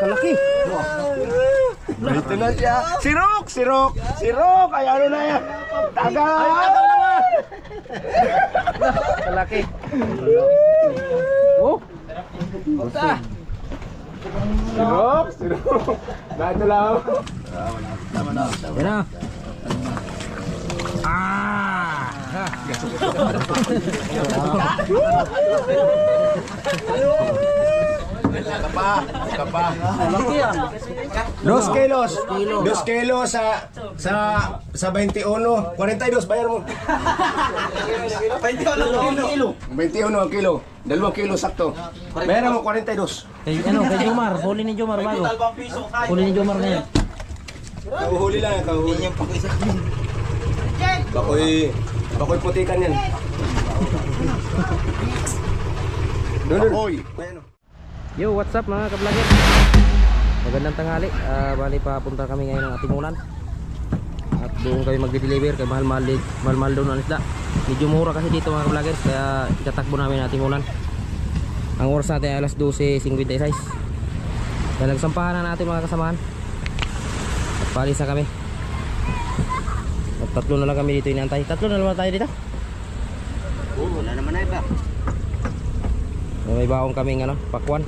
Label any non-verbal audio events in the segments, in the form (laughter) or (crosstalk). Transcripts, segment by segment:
kalaki. Ito na siya. Sirok! Sirok! Sirok! Ay ano na yan? Tagal! Kalaki. Oh, Sirok! Sirok! Dahil lang. yan na. Ah! (laughs) Kapa! Kapa! Yan. Dos kilos. Dos kilos sa sa sa 21. 42 bayar mo. 21 kilo. 21 ang kilo. Dalawang kilo sakto. Bayar mo 42. Kay, ano, kay Jomar. Huli ni Jomar bago. Huli ni Jomar ngayon. Kauhuli lang, kauhuli. Bakoy, bakoy putikan yan. Doon, doon. Bakoy. Yo, what's up mga ka-vlogger? Magandang tanghali. Ah, bali papunta kami ngayon ng Atimunan. At doon kami magde-deliver kay mahal-mahal mahal-mahal doon ang isda. Medyo mura kasi dito mga ka-vlogger kaya itatakbo namin ang Atimunan. Ang oras natin ay alas 12.56. Kaya nagsampahan na natin mga kasamahan. At palis na kami. At tatlo na lang kami dito inaantay. Tatlo na lang tayo dito. Oo, wala naman na iba. May baong kaming ano, pakwan.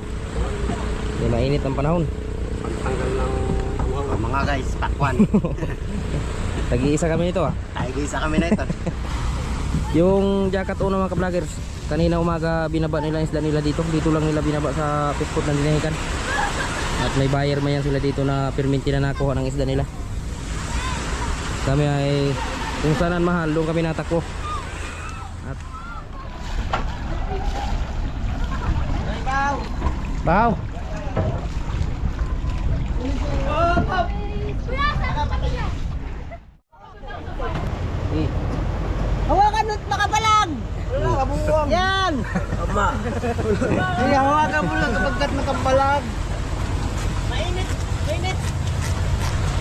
Hindi mainit ang panahon. Pagtanggal ng oh, mga guys, pakwan. (laughs) Tag-iisa kami nito ah. Tayo isa kami na ito. (laughs) Yung jacket una mga ka-vloggers, kanina umaga binaba nila isda nila dito. Dito lang nila binaba sa pispot ng dinahikan. At may buyer man yan sila dito na perminti na nakuha ng isda nila. Kami ay kung saan mahal, doon kami natakbo. At Baw. Eh, Hawakan mo nakabalag! Yan! Ama. Hindi, hawakan mo lang kapag nakabalag. Mainit! Mainit!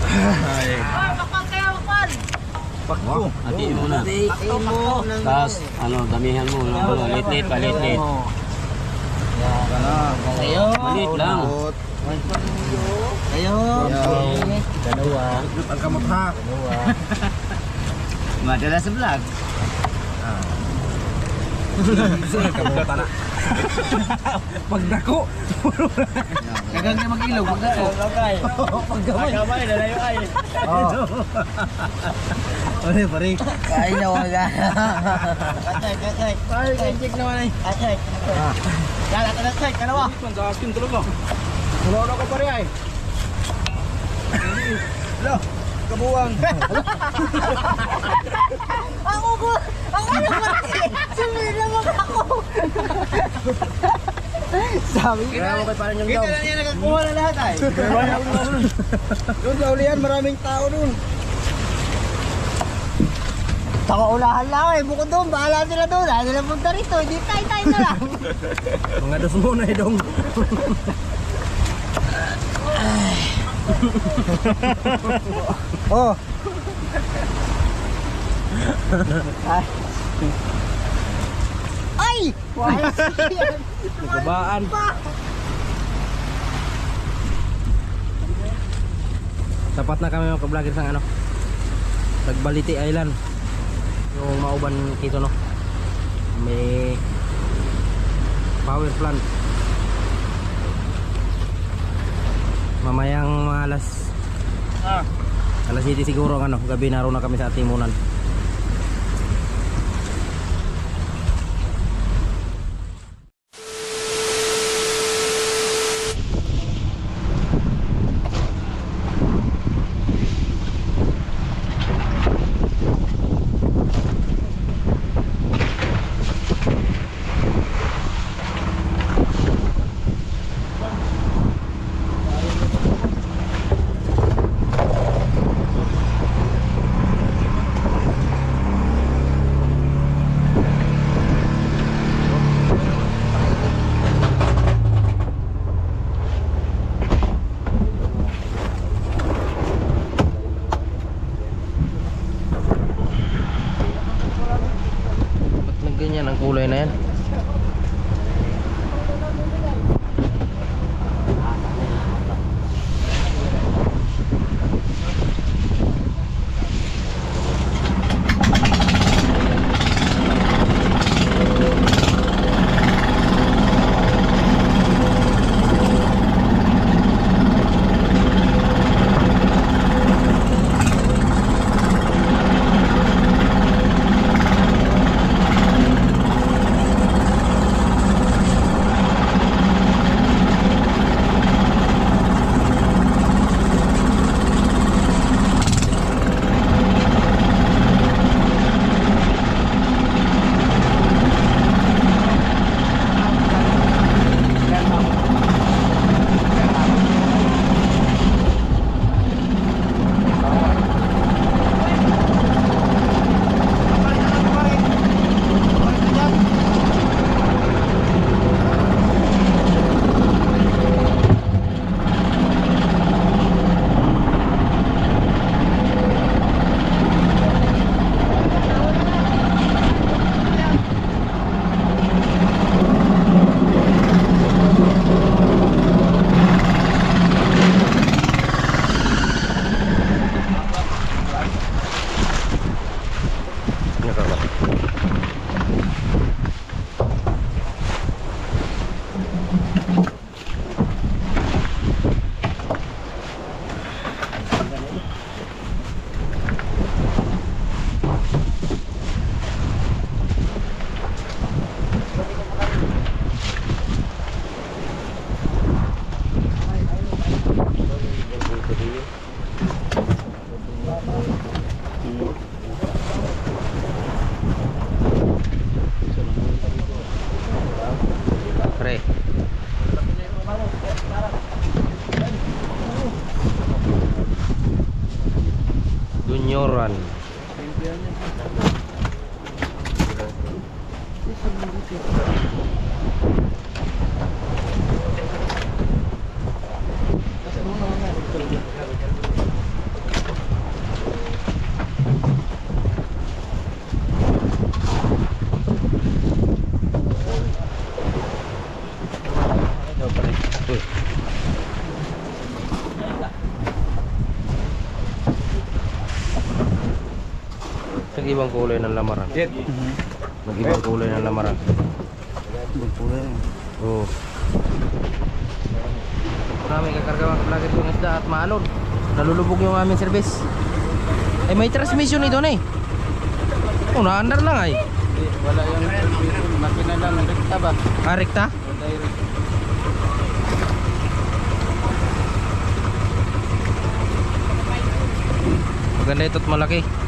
Ah, bakal kayo, bakal! Pakbo. Hatiin mo na. Hatiin mo. Tapos, ano, damihan mo. Ano, lit-lit pa, lit-lit. Ayun! Maliit lang. Ayun! Dalawa. Ang kamot ha. (laughs) Madala sa vlog. (laughs) Pagdako. Kagang na mag-ilaw, mag-ako. Paggamay. Kamay, dalayo ay. Pare, pare. Kain na wala. Kacay, kacay. Pare, kacay naman ay. Kacay. Kala, kala, kacay, kalawa. Wala na ko pare ay. Hello, kabuwang. Ako ko! Ako na pati! Sumili naman ako! Sabi Kaya mo kay parang yung Kita daw. na niya nakakuha na lahat ay. Doon sa ulihan, maraming tao doon. Taka-ulahan lang eh! Bukod doon, bahala sila doon! Ayaw nila punta rito! Hindi tayo-tayo na lang! Mga dos muna eh dong. (laughs) Oh, (laughs) Ay! Wala siya! Babaan. Tapat na kami mga ka-vlogger sa ano. Tagbaliti Island. Yung mauban kito no. May power plant. Mamayang alas alas 7 siguro ano, gabi naroon na kami sa Atimunan. Nag-ibang kulay ng lamaran. Nag-ibang kulay ng lamaran. Oo. Marami kakarga mga vlogger kong isda at maalon. Nalulubog yung aming service. Eh may transmission ito na eh. Oh, naandar lang ay. Wala yung makina lang, rekta ba? Ah, rekta? Maganda ito at malaki.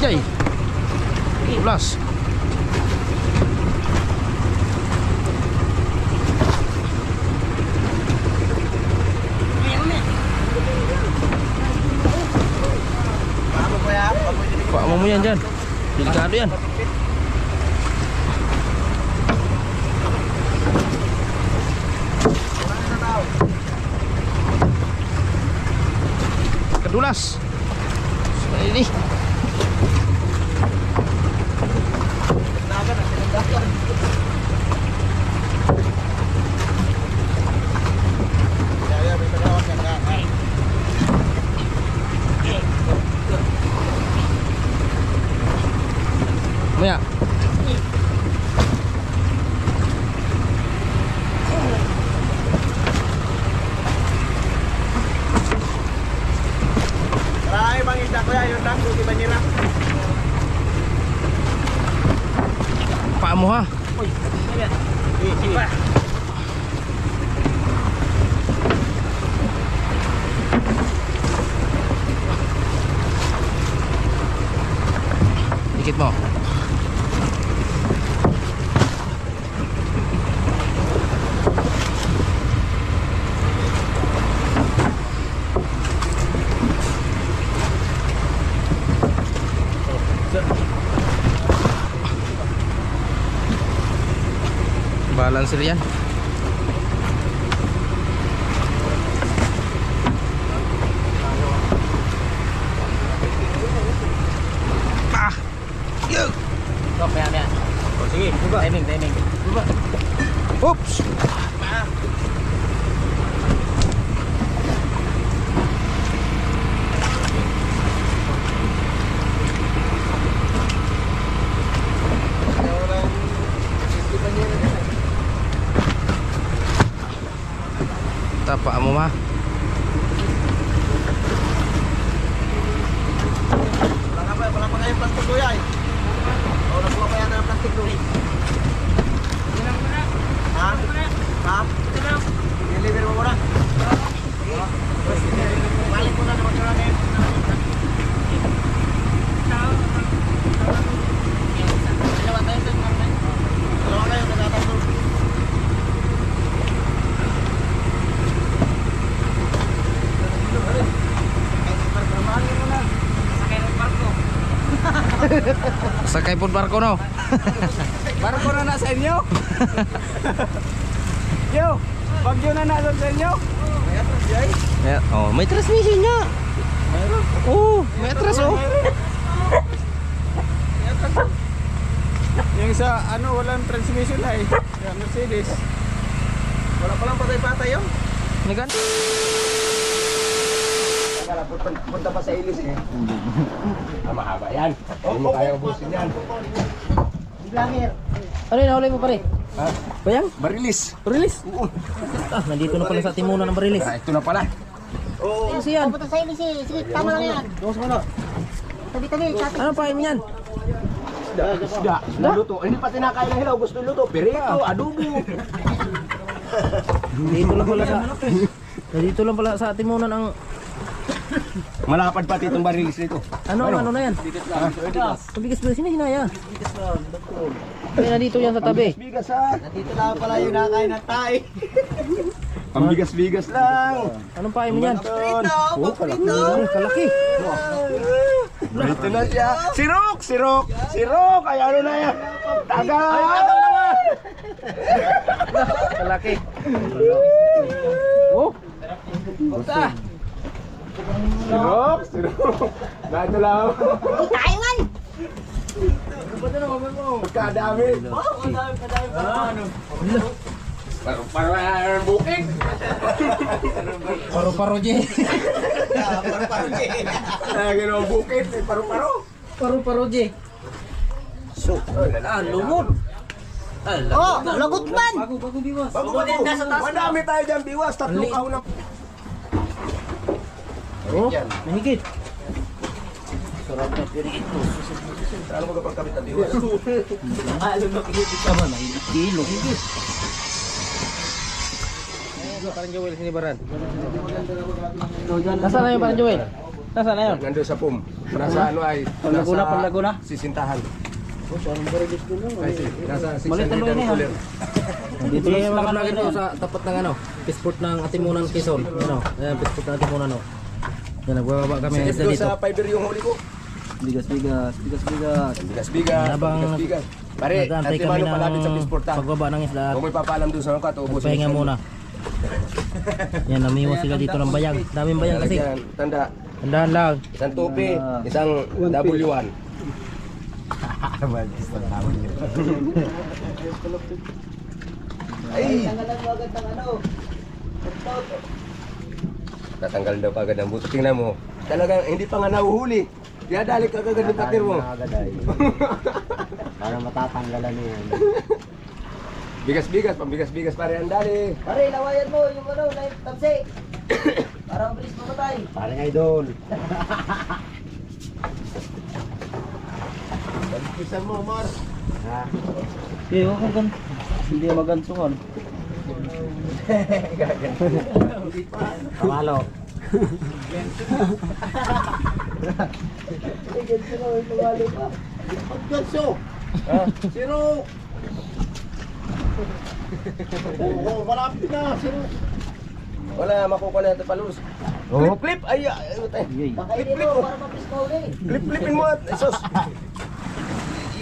Jay. Ulas. Pak mo mo yan dyan. Delikado yan. Kedulas. Ini. Dikit mo. Balancer yan. Ah! Yo! Stop, maya, maya. O, sige. Timing, timing. Oops! Tapa mo ma. Wala nga ba, wala pa kayong plastic ko yan. O, nakuha pa yan ng plastic ko. Ha? Ha? Deliver mo muna. Balik mo na naman ka lang ngayon. Dalawa kayo, nagtatatlo. Po barko no. (laughs) Barko na nasa inyo. (laughs) Yo, bagyo na nasa sa inyo. May, oh, may transmission niya. Oh, may atras oh. Yung sa ano, walang transmission ay. Mercedes. Wala pa lang patay-patay yun. Nagan. Punta, punta pa sa ilis eh. Ah, mahaba yan. Hindi mo kaya ubusin yan. Vlogger. Ano yun, nahuli mo pare? Ha? Bayang? Barilis. Barilis? Ah, nandito na pala sa timunan ng barilis. Ah, ito na pala. Ano siya? Pupunta sa ilisi. Sige, tama lang yan. Tabi-tabi, chat. Ano pa yan? Isda. Naluto. Hindi pa tinakain ng hilaw. Gusto luto. Perito, adobo. Dito lang pala sa... Dito lang pala sa timunan ang... Malapad pati itong barilis nito. Ano, ano, na yan? Ang bigas ba? Sino hinaya? Kaya nandito yan sa tabi. Bigas ha. Dito lang pala yung nakain ng tayo. Pambigas-bigas lang. Anong pahay mo yan? Oh, kalaki. Ang kalaki. Ito na siya. Sirok! Sirok! Sirok! Ay ano na yan? Tagal! Kalaki. Oh. Basta. Sirok! Sirok! Nato lang. Tayo man! Pagkadami. Parang parang bukid. Paro-paro, Jay. Ah, gano'ng bukid. eh, Paro-paro. Paro-paro, Jay. So, ah, lumot. Oh, lagot man! Bago, bago biwas. Bago bago. Madami tayo dyan biwas. Tatlong Ali. kahon na. Oh, mahigit. Ano mo kapag kami biwas? (laughs) Kilo, higit. Parang Joel, sinibaran. Nasaan na yung parang Joel? Nasaan na yun? Nandun sa pum. Nasa ano ay? Panlaguna, nasa Panlaguna? Sisintahan. Nasa Malit ang 600 luwi na yan. cooler. Dito yung mga vlogger ko sa tapat ng ano, Pisport ng Atimunan Quezon. Ano, Pisport ng Atimunan oh. Yan, nagbababa kami ng Sige, dito. sa fiber yung huli ko. Bigas, bigas, bigas, bigas. Bigas bigas. Habang bigas bigas. Pare, Nag-aantay at kami limano palapit sa ng pisporta. pagbaba ng isda. Kung may papaalam doon sa mga kato, ubusin Pahinga muna. (laughs) Yan, namiwas sila dito ng bayang. Daming bayang kasi. Tanda, Andahan lang. isang tupi, isang W1. (laughs) Ay! Tatanggal daw kagad ang buto. Tingnan mo. Talagang hindi pa nga nahuhuli. Kaya dali ka kagad yung patir mo. Para matatanggalan niya yan. Bigas-bigas, pambigas-bigas pare ang dali. Pare, lawayan mo yung ano, live tamsi. (coughs) Para mabilis mamatay. Parang idol. Bisan mo, Mar. Okay, okay gan. Hindi magansungan. Kamalo. Pagkanso! Sino? Oo, malapit na. Sino? Wala, makukuha na ito palus. Oh. Flip, flip! Ay, ay? Pakainin Flip, flip. Flip, flipin mo at esos.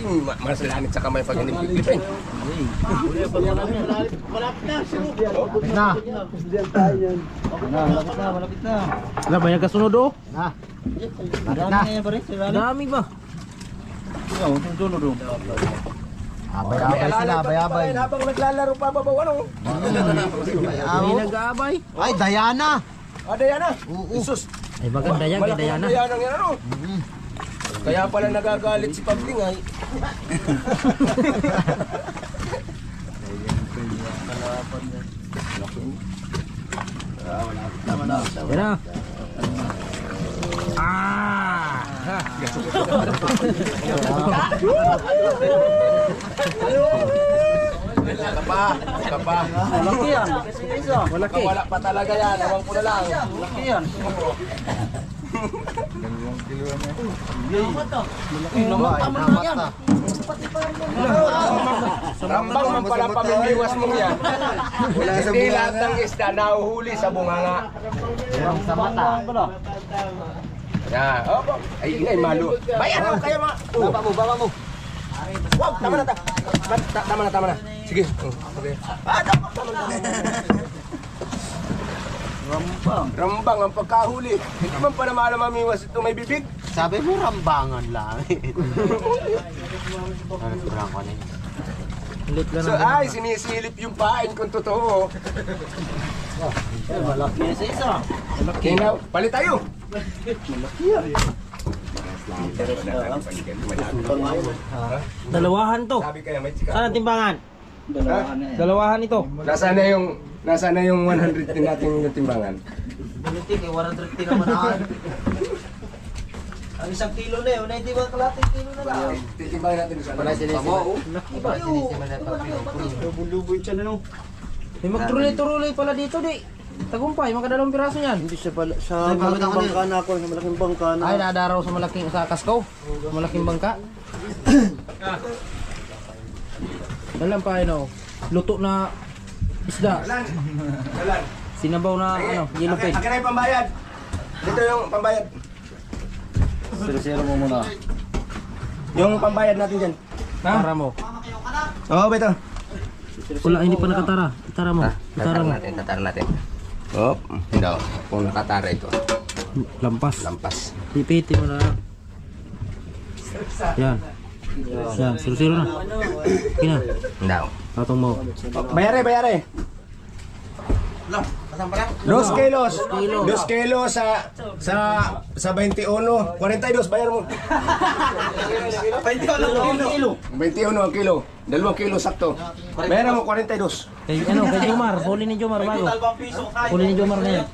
Yung ma- masalanit sa kamay pag hindi flip-flipin. Na. Na, malapit na, malapit na. Wala, bayang kasunod oh. Na. Malapit na. Na. Dami ba? Ikaw, itong sunod oh. Abay, May abay sila, abay, abay. Habang naglalaro pa babaw ano? May nag-aabay. Ay, Diana. Ah, Diana. Isus. Ay, kay Malaki Diana. ang Diana yan ano? Kaya pala nagagalit si Pabling ay. Yan na. Ah! Ka pa, ka pa. Malaki yan. Malaki. Wala pa talaga yan, awang ko na lang. Malaki yan. (laughs) Namat yan. Rambang man pala pamimiwas mong yan. Hindi lahat ng isda nahuhuli sa bunganga. Sa mata. Yan. Opo. Ay, ingay, malo. Bayan mo, kaya ma... Baba mo, baba mo. Wow, tama na, ta ta- ta- tama na, tama na. Sige. Oh, Okay. Ah, tama, tama na, tama na. Rambang. Rambang ang pagkahuli. Hindi man pa naman mamiwas ito may bibig. Sabi mo rambangan lang. Ano sobrang ko na yun. So, ay, sinisilip yung pain kung totoo. Eh, malaki sa isa. Tingnan, palit tayo. Dalawahan to. Sabi kaya may chika. Saan ang timbangan? Dalawahan ito. Nasaan na yung nasaan na yung 100 din nating timbangan? Bulitik eh, 130 naman aan. Ang isang kilo na yun, hindi ba kalating kilo na lang? Titimbangin natin sa Wala sila. Pamo. May magtuloy-tuloy pala dito di. Tagumpay, makadalawang piraso yan. Hindi siya pala, sa malaking bangka na ako, sa malaking bangka na. Ay, nadaraw sa malaking sa Kaskaw. Malaking bangka. (coughs) Dalam pa ano, luto na isda. Dalan. Dalan. Sinabaw na ano, yellow pig. akin na yung pambayad. Dito yung pambayad. Siro-siro mo muna. Yung pambayad natin dyan. Tara mo. Oo, beto. Wala, hindi pa nakatara. Itara mo. Itara mo. natin, tatar natin. Op, hindi ako. Kung nakatara ito, Lampas. lampas. Pipiti mo na. Yan. Yan, siro-siro na. Okay na. Hindi ako. Tatong mo. Bayare, bayare. Dos kilos. Dos kilos sa sa sa 21. 42 bayar mo. 21 kilo. 21 ang kilo. Dalawang kilo sakto. Bayaran mo 42. Kay, ano, kay Jomar. Huli ni Jomar bago. Huli ni Jomar na yan.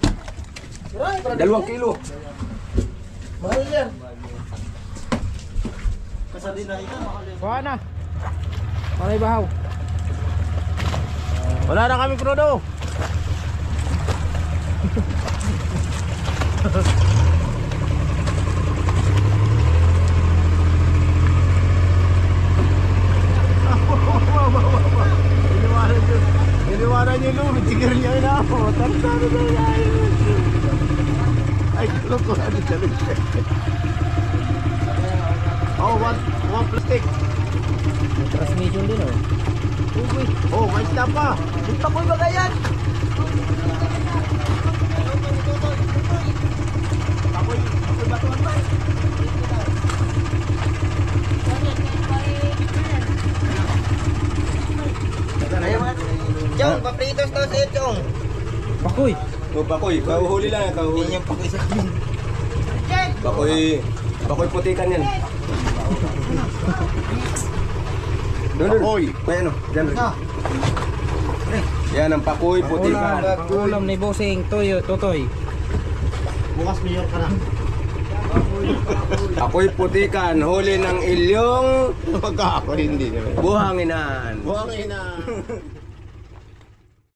Dalawang kilo. Kuha na. Malay bahaw. Wala na kami Frodo. Iniwanan niyo no, tigil niya na ako. Na yan. Ay, loko na di dali siya. Oh, one, one plastic. May transmission din oh. Uy, oh, may stop pa. Gusto ko yung bagayan. Chong, papritos to sa'yo, Chong. Pakoy. O bakoy, kahuhuli lang, kahuhuli. Yan pa isa. Bakoy, bakoy putikan yan. Doon. Bakoy. May ano, dyan rin. Yan ang pakoy putikan. Ulam ni Bossing Toyo, Totoy. Bukas mayor ka na. Ako'y putikan, huli ng ilyong Pagka ako hindi buhanginan. Buhangin na.